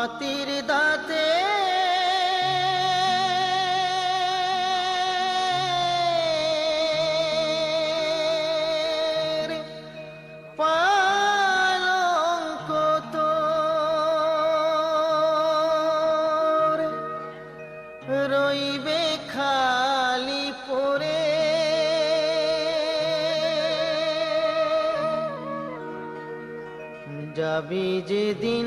হাতির দাঁতে। রইবে খালি পরে যাবি যেদিন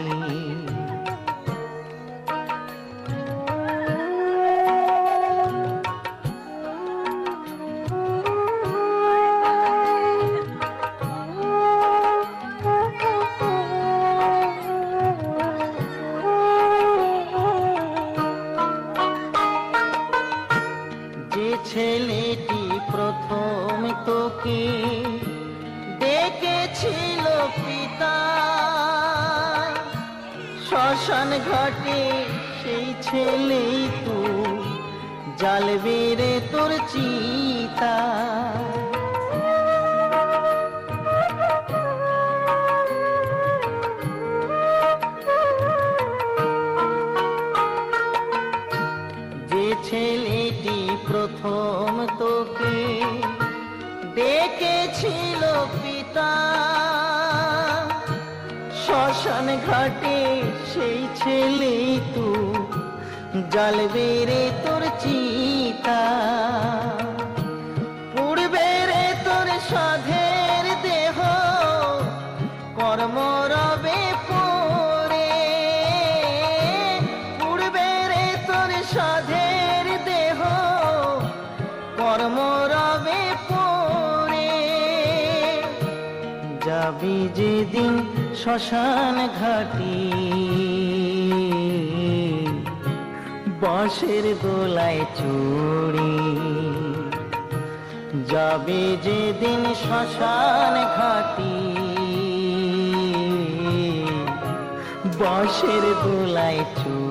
ডেকেছিল পিতা। শ্মশান ঘাটে সেই ছেলে তু। জ্বালবে রে তোর চিতা। ছেলেটি প্রথম তোকে ডেকেছিল পিতা শ্মশান ঘাটে সেই ছেলে তু জ্বালবে রে তোর চিতা। পুড়বে রে তোর সাধের দেহ কর্ম রবে পরে পুড়বে রে তোর সাধের দেহ, কর্ম যাবি যেদিন শ্মশান ঘাটি। বাঁশের দোলায় চড়ি যাবে যেদিন শ্মশান ঘাটি। বাঁশের দোলায় চড়ি